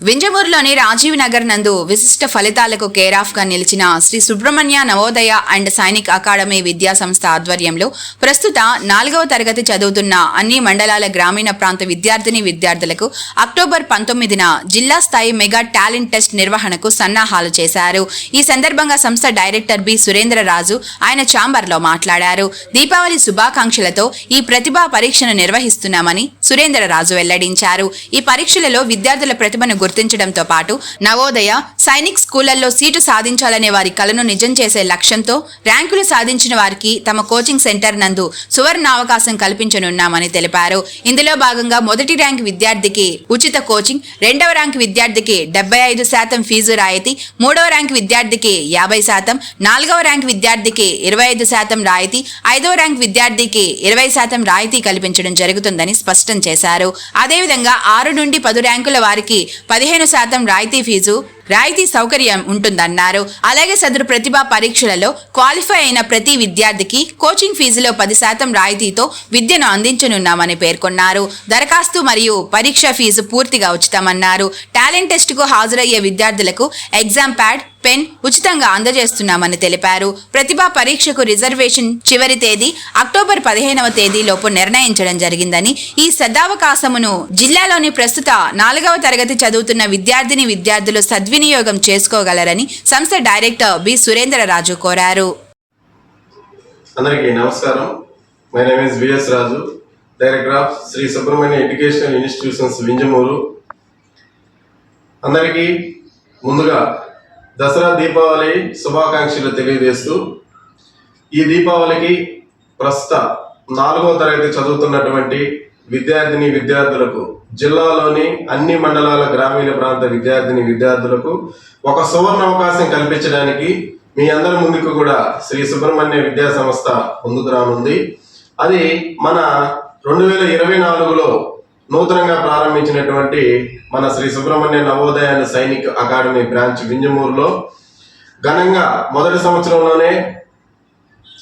వింజమూరులోని రాజీవ్ నగర్ నందు విశిష్ట ఫలితాలకు కేరాఫ్గా నిలిచిన శ్రీ సుబ్రహ్మణ్య నవోదయ అండ్ సైనిక్ అకాడమీ విద్యా సంస్థ ఆధ్వర్యంలో ప్రస్తుత నాలుగవ తరగతి చదువుతున్న అన్ని మండలాల గ్రామీణ ప్రాంత విద్యార్థిని విద్యార్థులకు అక్టోబర్ పంతొమ్మిదిన జిల్లా స్థాయి మెగా టాలెంట్ టెస్ట్ నిర్వహణకు సన్నాహాలు చేశారు. ఈ సందర్భంగా సంస్థ డైరెక్టర్ బి. సురేంద్రరాజు ఆయన ఛాంబర్లో మాట్లాడారు. దీపావళి శుభాకాంక్షలతో ఈ ప్రతిభా పరీక్షను నిర్వహిస్తున్నామని సురేంద్రరాజు వెల్లడించారు. ఈ పరీక్షలలో విద్యార్థుల ప్రతిభను గుర్తించడంతో పాటు నవోదయ సైనిక్ స్కూళ్ళలో సీటు సాధించాలనే వారి కలను నిజం చేసే లక్ష్యంతో ర్యాంకులు సాధించిన వారికి తమ కోచింగ్ సెంటర్ నందు సువర్ణ అవకాశం కల్పించనున్నామని తెలిపారు. ఇందులో భాగంగా మొదటి ర్యాంక్ విద్యార్థికి ఉచిత కోచింగ్ రెండవ ర్యాంక్ విద్యార్థికి డెబ్బై ఐదు శాతం ఫీజు రాయితీ మూడవ ర్యాంక్ విద్యార్థికి యాభై శాతం నాలుగవ ర్యాంక్ విద్యార్థికి ఇరవై ఐదు శాతం రాయితీ ఐదవ ర్యాంక్ విద్యార్థికి ఇరవై శాతం రాయితీ కల్పించడం జరుగుతుందని స్పష్టం చేశారు. అదేవిధంగా ఆరు నుండి పది ర్యాంకుల వారికి పదిహేను శాతం రాయితీ ఫీజు రాయితీ సౌకర్యం ఉంటుందన్నారు. అలాగే సదరు ప్రతిభా పరీక్షలలో క్వాలిఫై అయిన ప్రతి విద్యార్థికి కోచింగ్ ఫీజులో పది శాతం రాయితీతో విద్యను అందించనున్నామని పేర్కొన్నారు. దరఖాస్తు మరియు పరీక్ష ఫీజు పూర్తిగా ఉచితమన్నారు. టాలెంట్ టెస్ట్కు హాజరయ్యే విద్యార్థులకు ఎగ్జామ్ ప్యాడ్ పెన్ ఉచితంగా అందజేస్తున్నామని తెలిపారు. ప్రతిభా పరీక్షకు రిజర్వేషన్ చివరి తేదీ అక్టోబర్ పదిహేనవ తేదీలోపు నిర్ణయించడం జరిగిందని ఈ సదావకాశమును జిల్లాలోని ప్రస్తుత నాలుగవ తరగతి చదువుతున్న విద్యార్థిని విద్యార్థులు సద్వి సద్వినియోగం చేసుకోగలరని సంస్థ డైరెక్టర్ బి. సురేంద్రరాజు కోరారు. అందరికీ నమస్కారం. My name is BS Raju director of Shri Subrahmanya educational institutions Vinjamuru. అందరికీ ముందుగా దసరా దీపావళి శుభాకాంక్షలు తెలియజేస్తూ ఈ దీపావళికి ప్రస్తుత నాలుగో తరగతి చదువుతున్నటువంటి విద్యార్థిని విద్యార్థులకు జిల్లాలోని అన్ని మండలాల గ్రామీణ ప్రాంత విద్యార్థిని విద్యార్థులకు ఒక సువర్ణ అవకాశం కల్పించడానికి మీ అందరి ముందుకు కూడా శ్రీ సుబ్రహ్మణ్య విద్యా సంస్థ ముందుకు రానుంది. అది మన రెండు వేల ఇరవై నాలుగులో నూతనంగా ప్రారంభించినటువంటి మన శ్రీ సుబ్రహ్మణ్య నవోదయ సైనిక్ అకాడమీ బ్రాంచ్ వింజమూరులో ఘనంగా మొదటి సంవత్సరంలోనే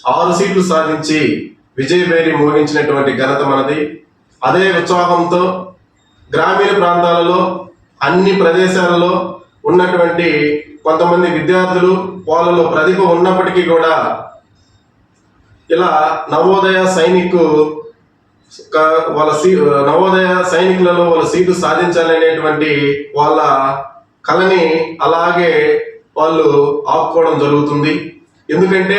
ఆరు సీట్లు సాధించి విజయభేరి మోగించినటువంటి ఘనత మనది. అదే ఉత్సాహంతో గ్రామీణ ప్రాంతాలలో అన్ని ప్రదేశాలలో ఉన్నటువంటి కొంతమంది విద్యార్థులు వాళ్ళలో ప్రతిభ ఉన్నప్పటికీ కూడా ఇలా నవోదయ సైనికు వాళ్ళ సీ నవోదయ సైనికులలో వాళ్ళ సీటు సాధించాలనేటువంటి వాళ్ళ కళని అలాగే వాళ్ళు ఆపుకోవడం జరుగుతుంది. ఎందుకంటే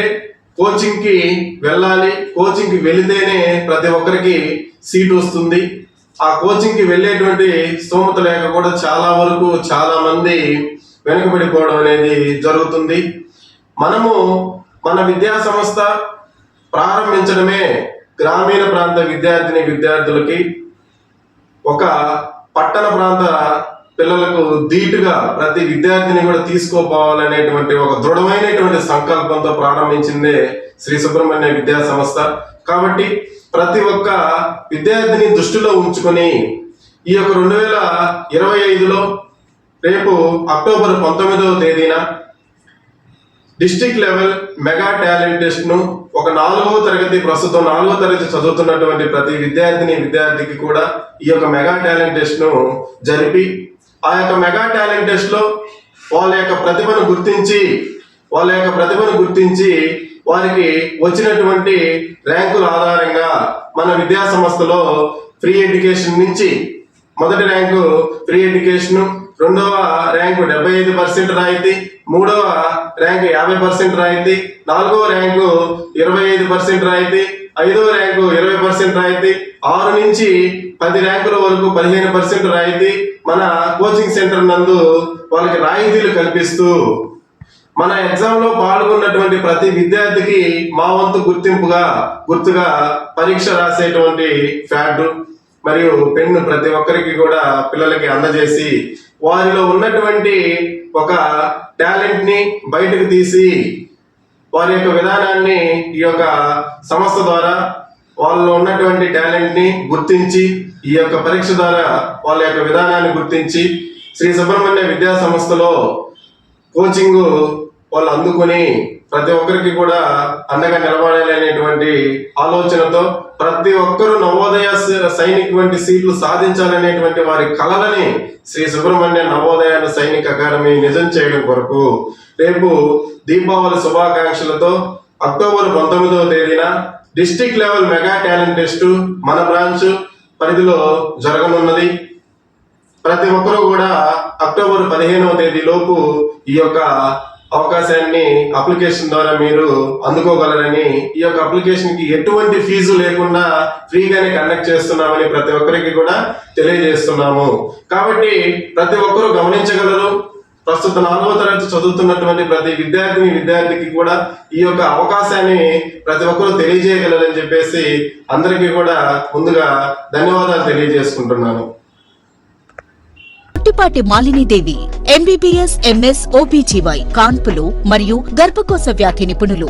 కోచింగ్కి వెళ్ళాలి. కోచింగ్కి వెళితేనే ప్రతి ఒక్కరికి సీట్ వస్తుంది. ఆ కోచింగ్కి వెళ్ళేటువంటి స్తోమత లేక కూడా చాలా వరకు చాలా మంది వెనుకబడిపోవడం అనేది జరుగుతుంది. మనము మన విద్యా సంస్థ ప్రారంభించడమే గ్రామీణ ప్రాంత విద్యార్థిని విద్యార్థులకి ఒక పట్టణ ప్రాంత పిల్లలకు ధీటుగా ప్రతి విద్యార్థిని కూడా తీసుకోపోవాలనేటువంటి ఒక దృఢమైనటువంటి సంకల్పంతో ప్రారంభించిందే శ్రీ సుబ్రహ్మణ్య విద్యా సంస్థ. కాబట్టి ప్రతి ఒక్క విద్యార్థిని దృష్టిలో ఉంచుకొని ఈ యొక్క రెండు వేల ఇరవై ఐదులో రేపు అక్టోబర్ పంతొమ్మిదవ తేదీన డిస్టిక్ లెవెల్ మెగా టాలెంట్ టెస్ట్ను ఒక నాలుగవ తరగతి ప్రస్తుతం నాలుగవ తరగతి చదువుతున్నటువంటి ప్రతి విద్యార్థిని విద్యార్థికి కూడా ఈ యొక్క మెగా టాలెంట్ టెస్ట్ను జరిపి ఆ యొక్క మెగా టాలెంట్ టెస్ట్లో వాళ్ళ యొక్క ప్రతిభను గుర్తించి వాళ్ళ యొక్క ప్రతిభను గుర్తించి వారికి వచ్చినటువంటి ర్యాంకుల ఆధారంగా మన విద్యా సంస్థలో ఫ్రీ ఎడ్యుకేషన్ నుంచి మొదటి ర్యాంకు ఫ్రీ ఎడ్యుకేషన్ రెండవ ర్యాంకు డెబ్బై ఐదు పర్సెంట్ రాయితీ మూడవ ర్యాంకు యాభై పర్సెంట్ రాయితీ నాలుగవ ర్యాంకు ఇరవై ఐదు పర్సెంట్ రాయితీ ఐదవ ర్యాంకు ఇరవై పర్సెంట్ రాయితీ ఆరు నుంచి పది ర్యాంకుల వరకు పదిహేను పర్సెంట్ రాయితీ మన కోచింగ్ సెంటర్ నందు వాళ్ళకి రాయితీలు కల్పిస్తూ మన ఎగ్జామ్లో పాల్గొన్నటువంటి ప్రతి విద్యార్థికి మా వంతు గుర్తింపుగా గుర్తుగా పరీక్ష రాసేటువంటి ఫ్యాడ్ మరియు పెన్ను ప్రతి ఒక్కరికి కూడా పిల్లలకి అందజేసి వారిలో ఉన్నటువంటి ఒక టాలెంట్ని బయటకు తీసి వారి యొక్క విధానాన్ని ఈ యొక్క సంస్థ ద్వారా వాళ్ళలో ఉన్నటువంటి టాలెంట్ని గుర్తించి ఈ యొక్క పరీక్ష ద్వారా వాళ్ళ యొక్క విధానాన్ని గుర్తించి శ్రీ సుబ్రహ్మణ్య విద్యా సంస్థలో కోచింగ్ వాళ్ళు అందుకొని ప్రతి ఒక్కరికి కూడా అండగా నిలబడాలి అనేటువంటి ఆలోచనతో ప్రతి ఒక్కరూ నవోదయ స- సైనిక్ వంటి సీట్లు సాధించాలనేటువంటి వారి కలలని శ్రీ సుబ్రహ్మణ్య నవోదయ సైనిక్ అకాడమీ నిజం చేయడం కొరకు రేపు దీపావళి శుభాకాంక్షలతో అక్టోబర్ పంతొమ్మిదవ తేదీన district level mega talent test మన బ్రాంచ్ పరిధిలో జరగనున్నది. ప్రతి ఒక్కరూ కూడా అక్టోబర్ పదిహేనవ తేదీ లోపు ఈ యొక్క అవకాశాన్ని అప్లికేషన్ ద్వారా మీరు అందుకోగలరని ఈ యొక్క అప్లికేషన్కి ఎటువంటి ఫీజు లేకుండా ఫ్రీగానే కండక్ట్ చేస్తున్నామని ప్రతి ఒక్కరికి కూడా తెలియజేస్తున్నాము. కాబట్టి ప్రతి ఒక్కరూ గమనించగలరు. ప్రస్తుత నాలుగో తరగతి చదువుతున్నటువంటి ప్రతి విద్యార్థిని విద్యార్థికి కూడా ఈ యొక్క అవకాశాన్ని ప్రతి ఒక్కరూ తెలియజేయగలరని చెప్పేసి అందరికీ కూడా ముందుగా ధన్యవాదాలు తెలియజేసుకుంటున్నాను. Puttipati Malinidevi MBBS MS OBGY కాన్పులు మరియు గర్భకోశ వ్యాధి నిపుణులు.